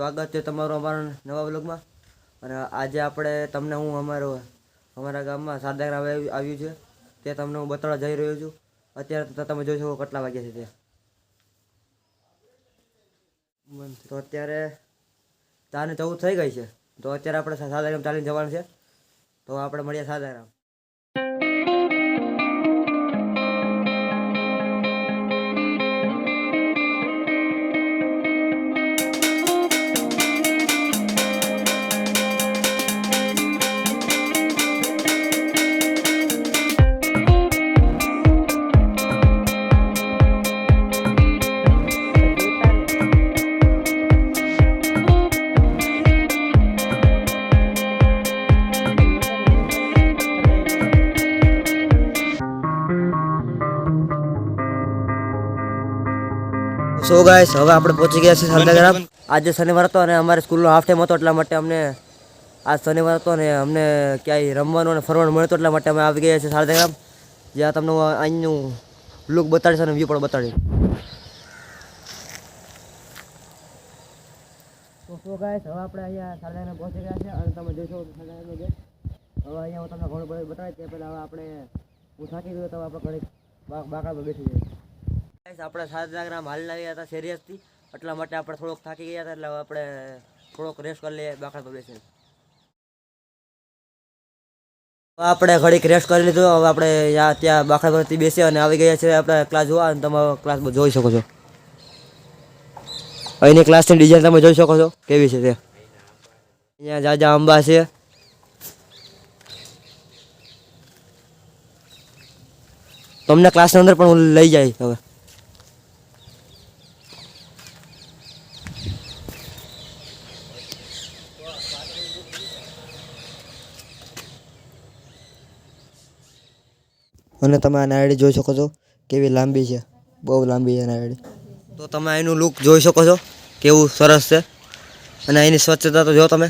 સ્વાગત છે તમારું અમારા નવા બ્લોગમાં અને આજે આપણે તમને હું અમારો, અમારા ગામમાં આવી- આવ્યું છે. તે તમને હું બતાવવા જઈ રહ્યો છું. અત્યારે તમે જોઈ શકો કેટલા વાગ્યા છે તે તો અત્યારે ચાર ને ચૌદ થઈ ગઈ છે. તો અત્યારે આપણે સાદાગ્રામ ચાલીને જવાનું છે. તો આપણે મળીએ સાદાગ્રામ સો ગાઈસ હવે આપણે પહોંચી ગયા છીએ સાદાગ્રામ આજે શનિવાર હતો અને અમારે સ્કૂલનો હાફ ટાઈમ હતો એટલા માટે અમને આજ શનિવાર હતો અને અમને ક્યાંય રમવાનું અને ફરવાનું મળ્યું એટલા માટે અમે આવી ગયા છીએ સાદાગ્રામ જ્યાં તમને અહીંનું લુક બતાડીશ અને વ્યૂ પણ બતાડીશ. તો સો ગાઈસ હવે આપણે અહીંયા સાદાગ્રામ પહોંચી ગયા છે અને તમે જોશો છો ગેટ હવે અહીંયા હું તમને ઘણું બધું બતાવીશ તે પહેલાં હવે આપણે હું થાકી ગયો તો આપણે ઘણી બા- બાકડા પર બેસી જઈએ. આપણે સાદાગ્રામ હાલના ગયા હતા સિરિયસથી એટલા માટે આપણે થોડોક થાકી ગયા હતા, એટલે આપણે થોડોક રેસ્ટ કરી લઈએ બેસીને હવે આપણે ઘડીક રેસ્ટ કરી લીધું. હવે આપણે ત્યાં બાકડા પરથી બેસી અને આવી ગયા છે આપણે ક્લાસ જોવા. અને તમે ક્લાસ જોઈ શકો છો. અહીંની ક્લાસની ડિઝાઇન તમે જોઈ શકો છો. કેવી છે તે. અહીંયા જાજા આંબા છે. તમને ક્લાસની અંદર પણ હું લઈ જાય હવે. અને તમે આ નાયડી જોઈ શકો છો. કેવી લાંબી છે. બહુ લાંબી છે નાયડી તો તમે એનું લુક જોઈ શકો છો. કેવું સરસ છે. અને એની સ્વચ્છતા તો જો તમે.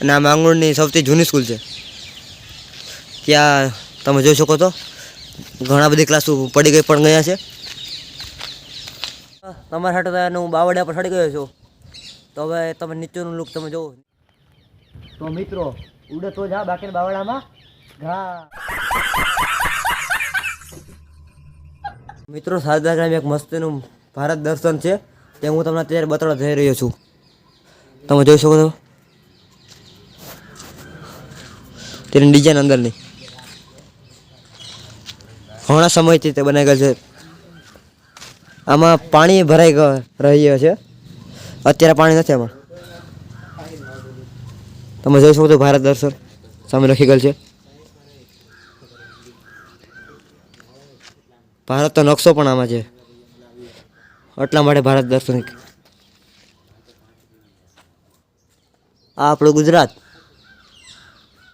અને આ માંગરોળની સૌથી જૂની સ્કૂલ છે. ત્યાં તમે જોઈ શકો છો. ઘણા બધી ક્લાસો પડી ગઈ પણ ગયા છે. તમારા સાથે તો એનું બાવડિયા પર ચડી ગયો છું. તો હવે તમે નીચેનું લુક તમે જોવો. તો મિત્રો ઉડે તો જા બાકી બાવડામાં ઘા. મિત્રો સાદાગ્રામ એક મસ્તીનું ભારત દર્શન છે. તે હું તમને અત્યારે બતાડવા જઈ રહ્યો છું. તમે જોઈ શકો છો. તેની ડિઝાઇન અંદરની. ઘણા સમયથી તે બનાવી ગયેલ છે. આમાં પાણી ભરાઈ રહી રહ્યું છે. અત્યારે પાણી નથી આમાં. તમે જોઈ શકો છો ભારત દર્શન. સામે લખી ગયેલ છે. ભારતનો નકશો પણ આમાં છે. એટલા માટે ભારત દર્શન આ આપણું ગુજરાત.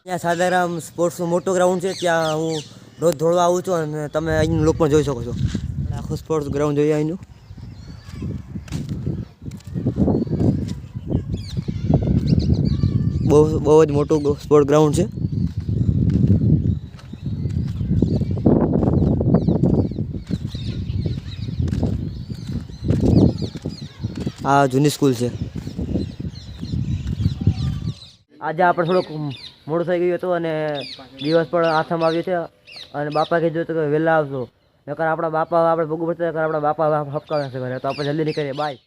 ત્યાં સાદારામ સ્પોર્ટ્સનું મોટું ગ્રાઉન્ડ છે, ત્યાં હું રોજ દોડવા આવું છું અને તમે અહીંનું લુક પણ જોઈ શકો છો. આખું સ્પોર્ટ્સ ગ્રાઉન્ડ જોઈએ અહીંનું. બહુ બહુ જ મોટું સ્પોર્ટ ગ્રાઉન્ડ છે. આ જૂની સ્કૂલ છે. આજે આપણે થોડુંક મોડું થઈ ગયું હતું અને દિવસ પણ આથમ આવ્યો છે અને બાપા કીધું હતું કે વહેલા આવશો નકર આપણા બાપા આપણે ભોગવું પડશે નકર આપણા બાપા હપકાવે છે ઘરે. તો આપણે જલ્દી નીકળીએ. બાય